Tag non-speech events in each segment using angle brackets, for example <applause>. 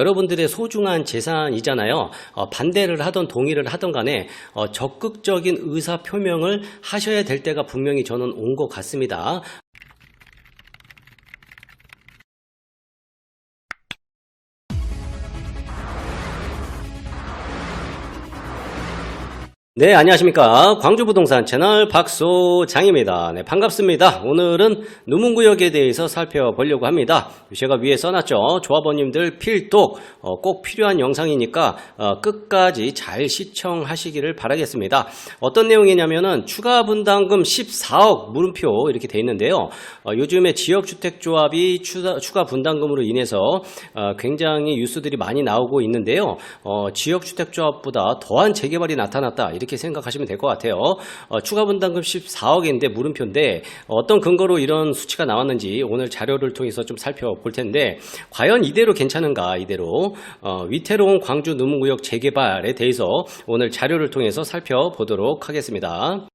여러분들의 소중한 재산이잖아요. 어, 반대를 하던 동의를 하던 간에 어, 적극적인 의사 표명을 하셔야 될 때가 분명히 저는 온 것 같습니다. 네, 안녕하십니까. 광주부동산 채널 박소장입니다. 네, 반갑습니다. 오늘은 누문구역에 대해서 살펴보려고 합니다. 제가 위에 써놨죠. 조합원님들 필독, 어, 꼭 필요한 영상이니까 어, 끝까지 잘 시청하시기를 바라겠습니다. 어떤 내용이냐면은 추가 분담금 14억 물음표 이렇게 돼 있는데요. 어, 요즘에 지역주택조합이 추가, 추가 분담금으로 인해서 어, 굉장히 뉴스들이 많이 나오고 있는데요. 어, 지역주택조합보다 더한 재개발이 나타났다. 이렇게 생각하시면 될 것 같아요. 어, 추가 분담금 14억인데 물음표인데 어떤 근거로 이런 수치가 나왔는지 오늘 자료를 통해서 좀 살펴볼 텐데 과연 이대로 괜찮은가 이대로 어, 위태로운 광주 누문구역 재개발에 대해서 오늘 자료를 통해서 살펴보도록 하겠습니다.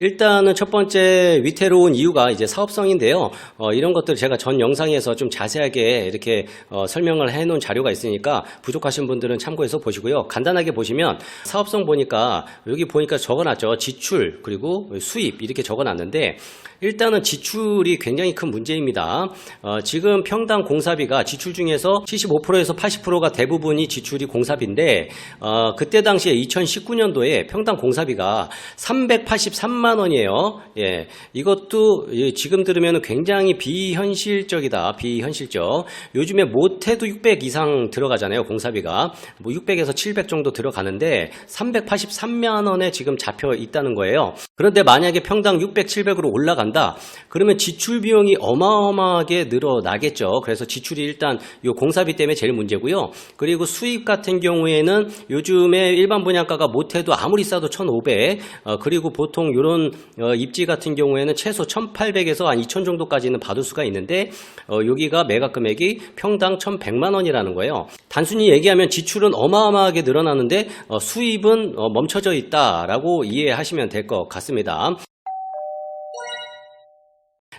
일단은 첫 번째 위태로운 이유가 이제 사업성인데요. 어, 이런 것들 제가 전 영상에서 좀 자세하게 이렇게 어, 설명을 해놓은 자료가 있으니까 부족하신 분들은 참고해서 보시고요. 간단하게 보시면 사업성 보니까 여기 보니까 적어놨죠. 지출 그리고 수입 이렇게 적어놨는데 일단은 지출이 굉장히 큰 문제입니다. 어, 지금 평당 공사비가 지출 중에서 75%에서 80%가 대부분이 지출이 공사비인데 어, 그때 당시에 2019년도에 평당 공사비가 383만 원이에요. 예, 이것도 예, 지금 들으면 굉장히 비현실적이다. 비현실적. 요즘에 못해도 600 이상 들어가잖아요. 공사비가 뭐 600에서 700 정도 들어가는데 383만 원에 지금 잡혀 있다는 거예요. 그런데 만약에 평당 600, 700으로 올라간 다. 그러면 지출 비용이 어마어마하게 늘어나겠죠. 그래서 지출이 일단 요 공사비 때문에 제일 문제고요. 그리고 수입 같은 경우에는 요즘에 일반 분양가가 못해도 아무리 싸도 1,500. 어, 그리고 보통 이런 어, 입지 같은 경우에는 최소 1,800에서 한 2,000 정도까지는 받을 수가 있는데 어, 여기가 매각 금액이 평당 1,100만 원이라는 거예요. 단순히 얘기하면 지출은 어마어마하게 늘어나는데 어, 수입은 어, 멈춰져 있다라고 이해하시면 될 것 같습니다.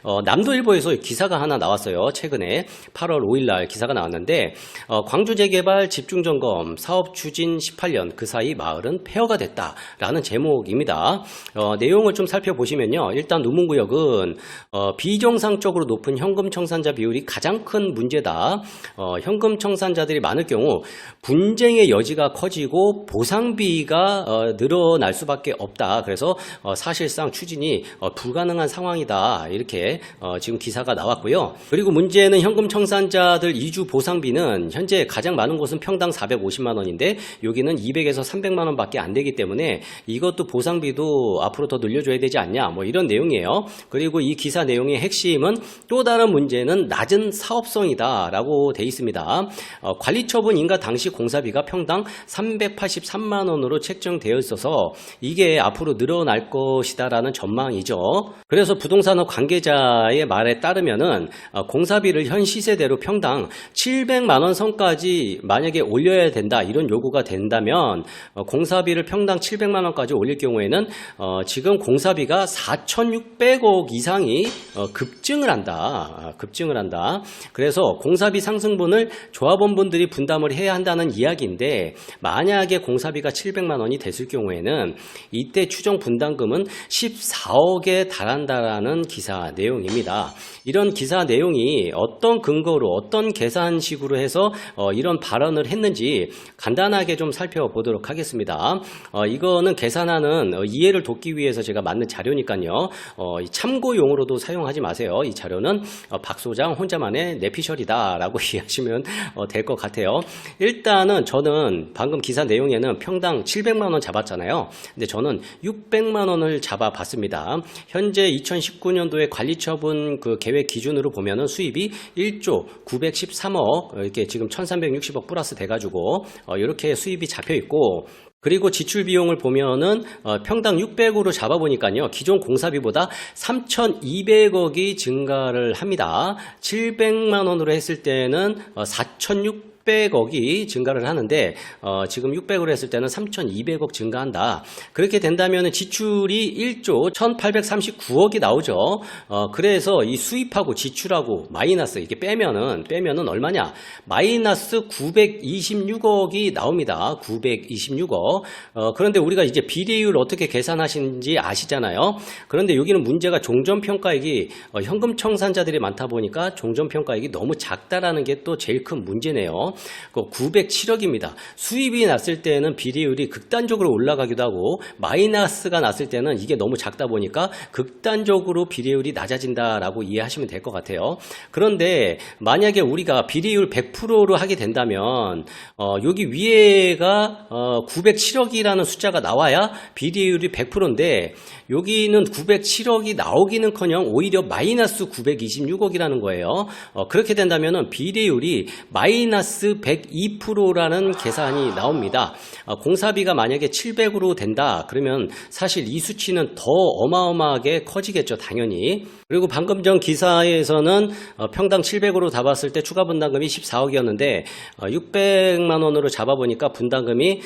어, 남도일보에서 기사가 하나 나왔어요. 최근에 8월 5일 날 기사가 나왔는데 어, 광주 재개발 집중 점검 사업 추진 18년 그 사이 마을은 폐허가 됐다라는 제목입니다. 어, 내용을 좀 살펴보시면요. 일단 누문구역은 어, 비정상적으로 높은 현금 청산자 비율이 가장 큰 문제다. 어, 현금 청산자들이 많을 경우 분쟁의 여지가 커지고 보상비가 어, 늘어날 수밖에 없다. 그래서 어, 사실상 추진이 어, 불가능한 상황이다. 이렇게 어, 지금 기사가 나왔고요. 그리고 문제는 현금 청산자들 이주 보상비는 현재 가장 많은 곳은 평당 450만 원인데 여기는 200에서 300만 원밖에 안 되기 때문에 이것도 보상비도 앞으로 더 늘려줘야 되지 않냐 뭐 이런 내용이에요. 그리고 이 기사 내용의 핵심은 또 다른 문제는 낮은 사업성이다라고 돼 있습니다. 어, 관리처분 인가 당시 공사비가 평당 383만 원으로 책정되어 있어서 이게 앞으로 늘어날 것이다라는 전망이죠. 그래서 부동산업 관계자 의 말에 따르면은 어, 공사비를 현 시세대로 평당 700만 원 선까지 만약에 올려야 된다 이런 요구가 된다면 어, 공사비를 평당 700만 원까지 올릴 경우에는 어, 지금 공사비가 4,600억 이상이 어, 급증을 한다. 아, 급증을 한다. 그래서 공사비 상승분을 조합원분들이 분담을 해야 한다는 이야기인데 만약에 공사비가 700만 원이 됐을 경우에는 이때 추정 분담금은 14억에 달한다라는 기사 내용 입니다. 이런 기사 내용이 어떤 근거로 어떤 계산식으로 해서 어, 이런 발언을 했는지 간단하게 좀 살펴보도록 하겠습니다. 어, 이거는 계산하는 어, 이해를 돕기 위해서 제가 만든 자료니까요. 어, 이 참고용으로도 사용하지 마세요. 이 자료는 어, 박 소장 혼자만의 내피셜이다 라고 <laughs> 이해하시면 어, 될것 같아요. 일단은 저는 방금 기사 내용에는 평당 700만 원 잡았잖아요. 근데 저는 600만 원을 잡아봤습니다. 현재 2019년도에 관리 처분 그 계획 기준으로 보면은 수입이 1조 913억 이렇게 지금 1360억 플러스 돼가지고 어, 이렇게 수입이 잡혀 있고 그리고 지출 비용을 보면은 어, 평당 600으로 잡아보니까요 기존 공사비보다 3,200억이 증가를 합니다. 700만 원으로 했을 때는 어, 4,600 600억이 증가를 하는데 어, 지금 600으로 했을 때는 3,200억 증가한다. 그렇게 된다면 지출이 1조 1,839억이 나오죠. 어, 그래서 이 수입하고 지출하고 마이너스 이게 빼면은 빼면은 얼마냐? 마이너스 926억이 나옵니다. 926억. 어, 그런데 우리가 이제 비례율 어떻게 계산하시는지 아시잖아요. 그런데 여기는 문제가 종전평가액이 어, 현금 청산자들이 많다 보니까 종전평가액이 너무 작다라는 게 또 제일 큰 문제네요. 그 907억입니다. 수입이 났을 때는 비례율이 극단적으로 올라가기도 하고 마이너스가 났을 때는 이게 너무 작다 보니까 극단적으로 비례율이 낮아진다라고 이해하시면 될 것 같아요. 그런데 만약에 우리가 비례율 100%로 하게 된다면 어, 여기 위에가 어, 907억이라는 숫자가 나와야 비례율이 100%인데 여기는 907억이 나오기는커녕 오히려 마이너스 926억이라는 거예요. 어, 그렇게 된다면 비례율이 마이너스 102%라는 계산이 나옵니다. 어, 공사비가 만약에 700으로 된다 그러면 사실 이 수치는 더 어마어마하게 커지겠죠 당연히. 그리고 방금 전 기사에서는 어, 평당 700으로 잡았을 때 추가 분담금이 14억이었는데 600만 원으로 잡아보니까 분담금이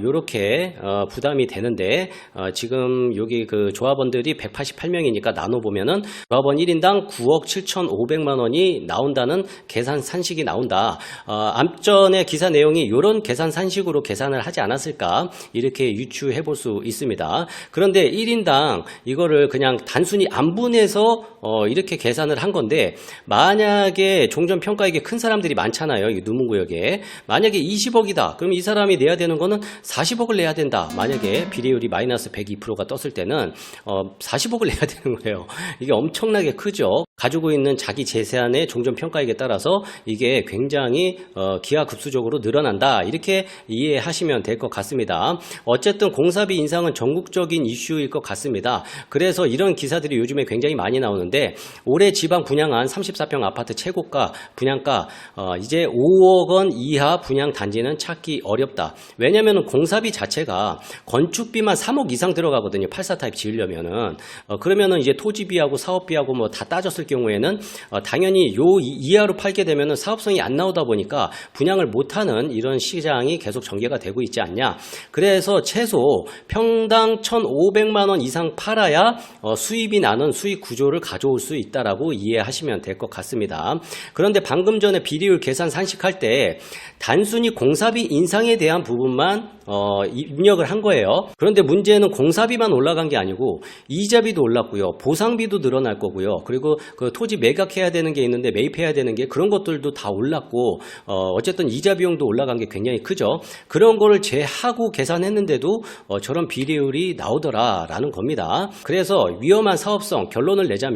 이렇게 부담이 되는데 어, 지금 여기 그 조합원들이 188명이니까 나눠 보면은 조합원 1인당 9억 7,500만 원이 나온다는 계산 산식이 나온다. 어, 암전의 기사 내용이 이런 계산 산식으로 계산을 하지 않았을까 이렇게 유추해 볼 수 있습니다. 그런데 1인당 이거를 그냥 단순히 안분해서 어, 이렇게 계산을 한 건데 만약에 종전 평가액이 큰 사람들이 많잖아요. 이 누문구역에 만약에 20억이다. 그럼 이 사람이 내야 되는 거는 40억을 내야 된다. 만약에 비례율이 마이너스 102%가 떴을 때는 어, 40억을 내야 되는 거예요. 이게 엄청나게 크죠. 가지고 있는 자기 재산의 종전 평가액에 따라서 이게 굉장히 어, 기하급수적으로 늘어난다 이렇게 이해하시면 될 것 같습니다. 어쨌든 공사비 인상은 전국적인 이슈일 것 같습니다. 그래서 이런 기사들이 요즘에 굉장히 많이 나 오는데 올해 지방 분양한 34평 아파트 최고가 분양가 어, 이제 5억 원 이하 분양 단지는 찾기 어렵다. 왜냐하면 공사비 자체가 건축비만 3억 이상 들어가거든요. 84 타입 지으려면은 어, 그러면은 이제 토지비하고 사업비하고 뭐 다 따졌을 경우에는 어, 당연히 요 이- 이하로 팔게 되면은 사업성이 안 나오다 보니까 분양을 못하는 이런 시장이 계속 전개가 되고 있지 않냐. 그래서 최소 평당 1,500만 원 이상 팔아야 어, 수입이 나는 수익 구조를 가져올 수 있다라고 이해하시면 될 것 같습니다. 그런데 방금 전에 비리율 계산 산식할 때 단순히 공사비 인상에 대한 부분만 어, 입력을 한 거예요. 그런데 문제는 공사비만 올라간 게 아니고 이자비도 올랐고요. 보상비도 늘어날 거고요. 그리고 그 토지 매각해야 되는 게 있는데 매입해야 되는 게 그런 것들도 다 올랐고 어, 어쨌든 이자 비용도 올라간 게 굉장히 크죠. 그런 거를 제하고 계산했는데도 어, 저런 비례율이 나오더라라는 겁니다. 그래서 위험한 사업성 결론을 내자면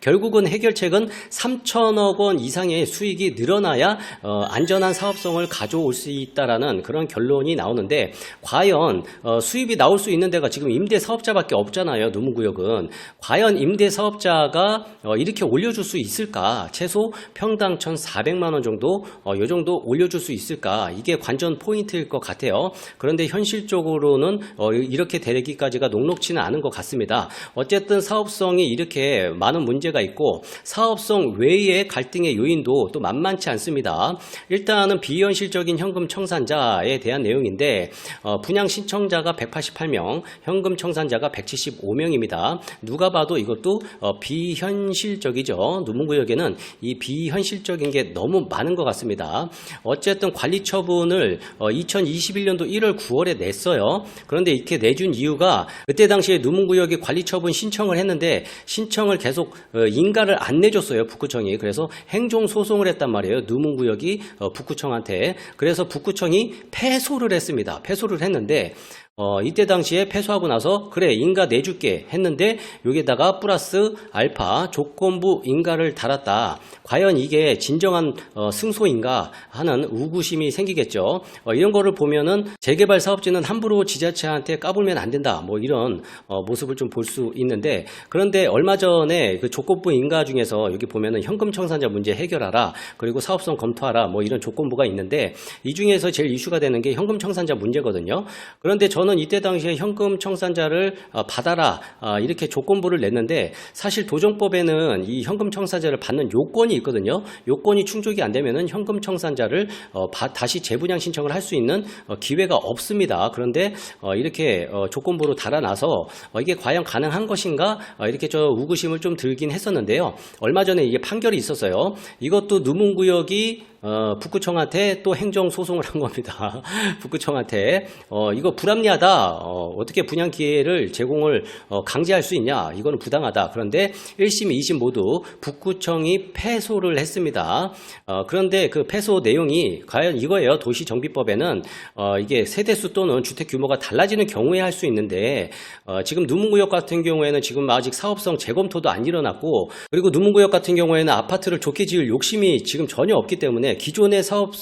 결국은 해결책은 3천억 원 이상의 수익이 늘어나야 어, 안전한 사업성을 가져올 수 있다라는 그런 결론이 나오는데 과연 어, 수입이 나올 수 있는 데가 지금 임대 사업자밖에 없잖아요. 누문구역은 과연 임대 사업자가 어, 이렇게 올려줄 수 있을까? 최소 평당 1,400만 원 정도 어, 요 정도 올려줄 수 있을까? 이게 관전 포인트일 것 같아요. 그런데 현실적으로는 어, 이렇게 되기까지가 녹록치는 않은 것 같습니다. 어쨌든 사업성이 이렇게 많은 문제가 있고 사업성 외의 갈등의 요인도 또 만만치 않습니다. 일단은 비현실적인 현금 청산자에 대한 내용인데 어, 분양 신청자가 188명, 현금 청산자가 175명입니다. 누가 봐도 이것도 어, 비현실적이죠. 누문구역에는 이 비현실적인 게 너무 많은 것 같습니다. 어쨌든 관리 처분을 어, 2021년도 1월 9월에 냈어요. 그런데 이렇게 내준 이유가 그때 당시에 누문구역이 관리 처분 신청을 했는데 신청을 계속 어, 인가를 안 내줬어요. 북구청이. 그래서 행정 소송을 했단 말이에요. 누문구역이 어, 북구청한테. 그래서 북구청이 패소를 했습니다. 패소를 했는데 어, 이때 당시에 패소하고 나서 그래 인가 내줄게 했는데 여기다가 플러스 알파 조건부 인가를 달았다. 과연 이게 진정한 어, 승소인가 하는 우구심이 생기겠죠. 어, 이런 거를 보면은 재개발 사업지는 함부로 지자체한테 까불면 안 된다. 뭐 이런 어, 모습을 좀 볼 수 있는데 그런데 얼마 전에 그 조건부 인가 중에서 여기 보면은 현금 청산자 문제 해결하라 그리고 사업성 검토하라 뭐 이런 조건부가 있는데 이 중에서 제일 이슈가 되는 게 현금 청산자 문제거든요. 그런데 저는 조건부는 이때 당시에 현금 청산자를 어, 받아라 아, 이렇게 조건부를 냈는데 사실 도정법에는 이 현금 청산자를 받는 요건이 있거든요. 요건이 충족이 안 되면은 현금 청산자를 어, 바- 다시 재분양 신청을 할 수 있는 어, 기회가 없습니다. 그런데 어, 이렇게 어, 조건부로 달아나서 어, 이게 과연 가능한 것인가 어, 이렇게 저 우구심을 좀 들긴 했었는데요. 얼마 전에 이게 판결이 있었어요. 이것도 누문구역이 어, 북구청한테 또 행정 소송을 한 겁니다. <laughs> 북구청한테 어, 이거 불합리하다. 어, 어떻게 분양 기회를 제공을 어, 강제할 수 있냐? 이거는 부당하다. 그런데 1심, 2심 모두 북구청이 패소를 했습니다. 어, 그런데 그 패소 내용이 과연 이거예요. 도시정비법에는 어, 이게 세대수 또는 주택 규모가 달라지는 경우에 할 수 있는데 어, 지금 누문구역 같은 경우에는 지금 아직 사업성 재검토도 안 일어났고 그리고 누문구역 같은 경우에는 아파트를 좋게 지을 욕심이 지금 전혀 없기 때문에 기존의 사업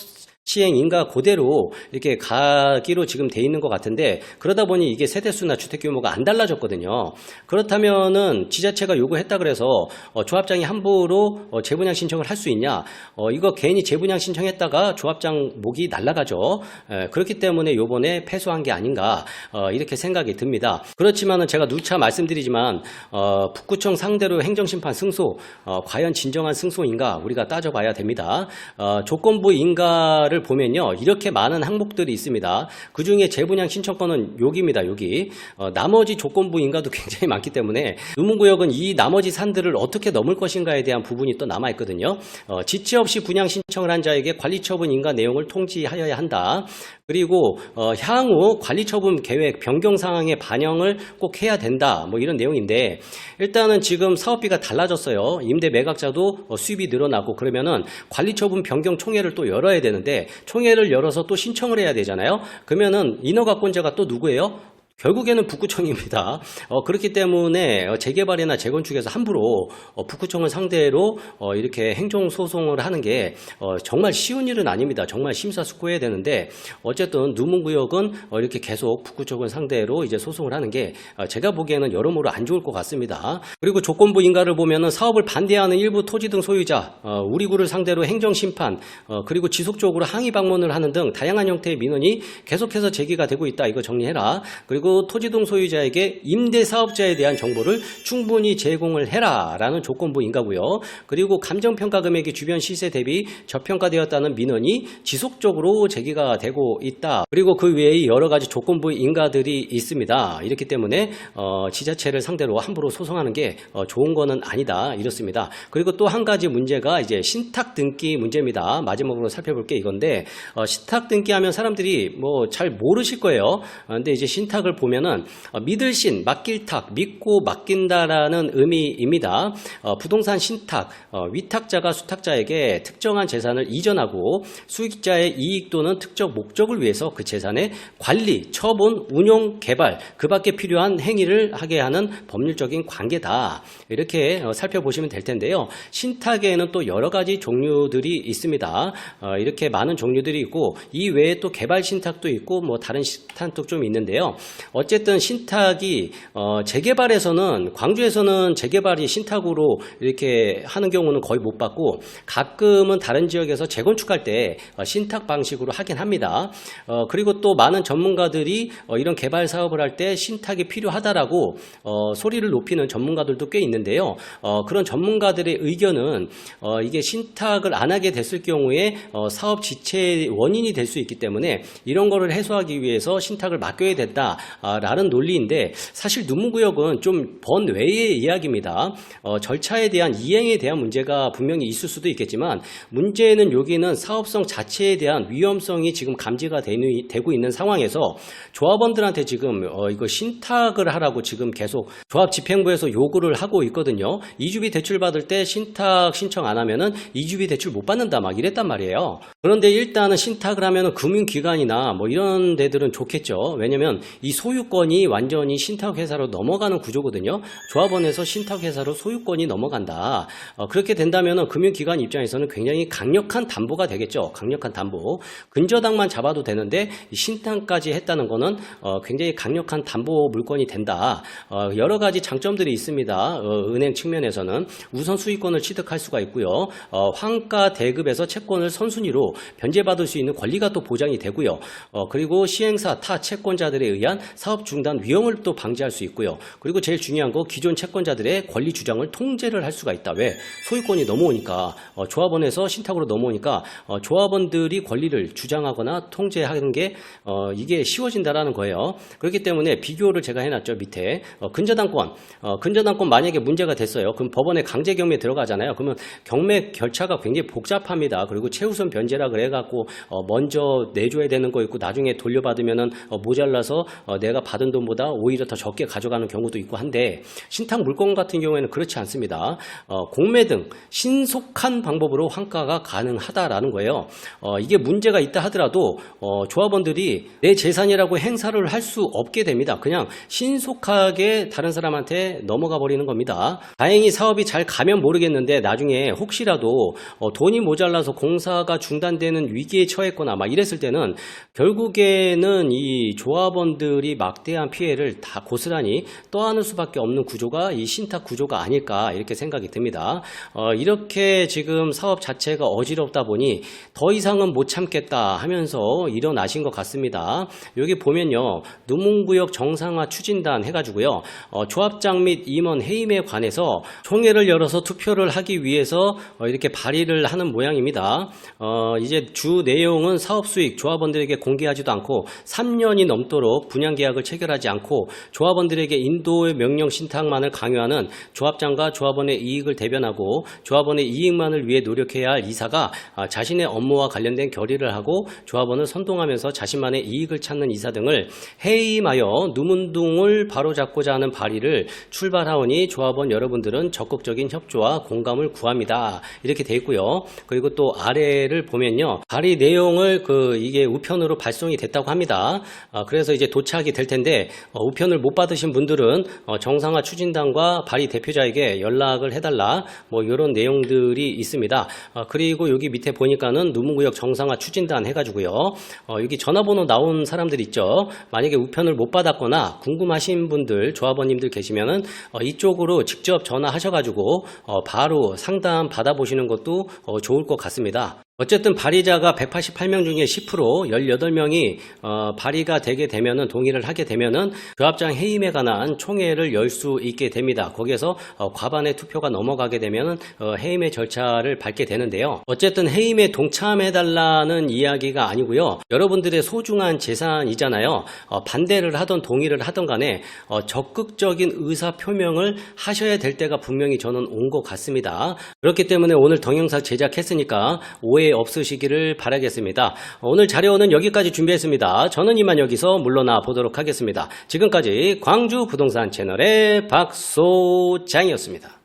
시행 인가 그대로 이렇게 가기로 지금 돼 있는 것 같은데 그러다 보니 이게 세대수나 주택 규모가 안 달라졌거든요. 그렇다면은 지자체가 요구했다 그래서 어, 조합장이 함부로 어, 재분양 신청을 할 수 있냐? 어, 이거 괜히 재분양 신청했다가 조합장 목이 날라가죠. 에, 그렇기 때문에 요번에 패소한 게 아닌가 어, 이렇게 생각이 듭니다. 그렇지만은 제가 누차 말씀드리지만 어, 북구청 상대로 행정심판 승소 어, 과연 진정한 승소인가 우리가 따져봐야 됩니다. 어, 조건부 인가를 보면요 이렇게 많은 항목들이 있습니다. 그 중에 재분양 신청권은 여기입니다. 여기 어, 나머지 조건부 인가도 <laughs> 굉장히 많기 때문에 의문구역은 이 나머지 산들을 어떻게 넘을 것인가에 대한 부분이 또 남아 있거든요. 어, 지체 없이 분양 신청을 한 자에게 관리처분 인가 내용을 통지하여야 한다. 그리고 어, 향후 관리처분 계획 변경 상황에 반영을 꼭 해야 된다. 뭐 이런 내용인데 일단은 지금 사업비가 달라졌어요. 임대 매각자도 어, 수입이 늘어나고 그러면은 관리처분 변경 총회를 또 열어야 되는데 총회를 열어서 또 신청을 해야 되잖아요. 그러면은 인허가권자가 또 누구예요? 결국에는 북구청입니다. 어, 그렇기 때문에 어, 재개발이나 재건축에서 함부로 어, 북구청을 상대로 어, 이렇게 행정소송을 하는 게 어, 정말 쉬운 일은 아닙니다. 정말 심사숙고해야 되는데 어쨌든 누문구역은 어, 이렇게 계속 북구청을 상대로 이제 소송을 하는 게 어, 제가 보기에는 여러모로 안 좋을 것 같습니다. 그리고 조건부 인가를 보면은 사업을 반대하는 일부 토지 등 소유자, 어, 우리 구를 상대로 행정심판, 어, 그리고 지속적으로 항의 방문을 하는 등 다양한 형태의 민원이 계속해서 제기가 되고 있다. 이거 정리해라. 그리고 토지동 소유자에게 임대 사업자에 대한 정보를 충분히 제공을 해라라는 조건부 인가고요. 그리고 감정평가 금액이 주변 시세 대비 저평가되었다는 민원이 지속적으로 제기가 되고 있다. 그리고 그 외에 여러 가지 조건부 인가들이 있습니다. 이렇기 때문에 어, 지자체를 상대로 함부로 소송하는 게 어, 좋은 거는 아니다. 이렇습니다. 그리고 또 한 가지 문제가 이제 신탁 등기 문제입니다. 마지막으로 살펴볼 게 이건데 어, 신탁 등기하면 사람들이 뭐 잘 모르실 거예요. 어, 근데 이제 신탁을 보면은 어, 믿을 신, 맡길 탁, 믿고 맡긴다라는 의미입니다. 어, 부동산 신탁, 어, 위탁자가 수탁자에게 특정한 재산을 이전하고 수익자의 이익 또는 특정 목적을 위해서 그 재산의 관리, 처분, 운용, 개발, 그 밖에 필요한 행위를 하게 하는 법률적인 관계다. 이렇게 어, 살펴보시면 될 텐데요. 신탁에는 또 여러 가지 종류들이 있습니다. 어, 이렇게 많은 종류들이 있고 이 외에 또 개발 신탁도 있고 뭐 다른 신탁도 좀 있는데요. 어쨌든 신탁이 어, 재개발에서는 광주에서는 재개발이 신탁으로 이렇게 하는 경우는 거의 못 봤고 가끔은 다른 지역에서 재건축할 때 어, 신탁 방식으로 하긴 합니다. 어, 그리고 또 많은 전문가들이 어, 이런 개발 사업을 할 때 신탁이 필요하다라고 어, 소리를 높이는 전문가들도 꽤 있는데요. 어, 그런 전문가들의 의견은 어, 이게 신탁을 안 하게 됐을 경우에 어, 사업 지체의 원인이 될 수 있기 때문에 이런 거를 해소하기 위해서 신탁을 맡겨야 된다 라는 논리인데 사실 누문구역은 좀 번외의 이야기입니다. 어, 절차에 대한 이행에 대한 문제가 분명히 있을 수도 있겠지만 문제는 여기는 사업성 자체에 대한 위험성이 지금 감지가 되고 있는 상황에서 조합원들한테 지금 어, 이거 신탁을 하라고 지금 계속 조합 집행부에서 요구를 하고 있거든요. 이주비 대출 받을 때 신탁 신청 안 하면은 이주비 대출 못 받는다 막 이랬단 말이에요. 그런데 일단은 신탁을 하면은 금융기관이나 뭐 이런 데들은 좋겠죠. 왜냐면 이 소유권이 완전히 신탁회사로 넘어가는 구조거든요. 조합원에서 신탁회사로 소유권이 넘어간다. 어, 그렇게 된다면은 금융기관 입장에서는 굉장히 강력한 담보가 되겠죠. 강력한 담보. 근저당만 잡아도 되는데 이 신탁까지 했다는 거는 어, 굉장히 강력한 담보 물건이 된다. 어, 여러 가지 장점들이 있습니다. 어, 은행 측면에서는 우선 수익권을 취득할 수가 있고요. 어, 환가 대급에서 채권을 선순위로 변제받을 수 있는 권리가 또 보장이 되고요. 어, 그리고 시행사 타 채권자들에 의한 사업 중단 위험을 또 방지할 수 있고요. 그리고 제일 중요한 거 기존 채권자들의 권리 주장을 통제를 할 수가 있다. 왜? 소유권이 넘어오니까 어, 조합원에서 신탁으로 넘어오니까 어, 조합원들이 권리를 주장하거나 통제하는 게 어, 이게 쉬워진다라는 거예요. 그렇기 때문에 비교를 제가 해놨죠 밑에 어, 근저당권 어, 근저당권 만약에 문제가 됐어요. 그럼 법원에 강제 경매 들어가잖아요. 그러면 경매 결차가 굉장히 복잡합니다. 그리고 최우선 변제라 그래갖고 어, 먼저 내줘야 되는 거 있고 나중에 돌려받으면은 어, 모자라서 어, 내가 받은 돈보다 오히려 더 적게 가져가는 경우도 있고 한데 신탁 물건 같은 경우에는 그렇지 않습니다. 어, 공매 등 신속한 방법으로 환가가 가능하다라는 거예요. 어, 이게 문제가 있다 하더라도 어, 조합원들이 내 재산이라고 행사를 할 수 없게 됩니다. 그냥 신속하게 다른 사람한테 넘어가 버리는 겁니다. 다행히 사업이 잘 가면 모르겠는데 나중에 혹시라도 어, 돈이 모자라서 공사가 중단되는 위기에 처했거나 막 이랬을 때는 결국에는 이 조합원들이 막대한 피해를 다 고스란히 떠안을 수밖에 없는 구조가 이 신탁 구조가 아닐까 이렇게 생각이 듭니다. 어, 이렇게 지금 사업 자체가 어지럽다 보니 더 이상은 못 참겠다 하면서 일어나신 것 같습니다. 여기 보면요. 누문구역 정상화 추진단 해가지고요. 어, 조합장 및 임원 해임에 관해서 총회를 열어서 투표를 하기 위해서 어, 이렇게 발의를 하는 모양입니다. 어, 이제 주 내용은 사업 수익 조합원들에게 공개하지도 않고 3년이 넘도록 분양 계약을 체결하지 않고 조합원들에게 인도의 명령 신탁만을 강요하는 조합장과 조합원의 이익을 대변하고 조합원의 이익만을 위해 노력해야 할 이사가 아, 자신의 업무와 관련된 결의를 하고 조합원을 선동하면서 자신만의 이익을 찾는 이사 등을 해임하여 누문둥을 바로잡고자 하는 발의를 출발하오니 조합원 여러분들은 적극적인 협조와 공감을 구합니다. 이렇게 돼 있고요. 그리고 또 아래를 보면요. 발의 내용을 그 이게 우편으로 발송이 됐다고 합니다. 아, 그래서 이제 도착이 될 텐데 어, 우편을 못 받으신 분들은 어, 정상화 추진단과 발의 대표자에게 연락을 해달라 뭐 이런 내용들이 있습니다. 아, 그리고 여기 밑에 보니까는 누문구역 정상화 추진단 해가지고요. 어, 여기 전화번호 나온 사람들 있죠. 만약에 우편을 못 받았거나 궁금하신 분들 조합원님들 계시면은 어, 이쪽으로 직접 전화하셔가지고 어, 바로 상담 받아보시는 것도 어, 좋을 것 같습니다. 어쨌든 발의자가 188명 중에 10% 18명이 어, 발의가 되게 되면은 동의를 하게 되면은 조합장 해임에 관한 총회를 열 수 있게 됩니다. 거기에서 어, 과반의 투표가 넘어가게 되면은 어, 해임의 절차를 밟게 되는데요. 어쨌든 해임에 동참해 달라는 이야기가 아니고요. 여러분들의 소중한 재산이잖아요. 어, 반대를 하던 동의를 하던 간에 어, 적극적인 의사 표명을 하셔야 될 때가 분명히 저는 온 것 같습니다. 그렇기 때문에 오늘 동영상 제작했으니까 오해 없으시기를 바라겠습니다. 오늘 자료는 여기까지 준비했습니다. 저는 이만 여기서 물러나 보도록 하겠습니다. 지금까지 광주 부동산 채널의 박소장이었습니다.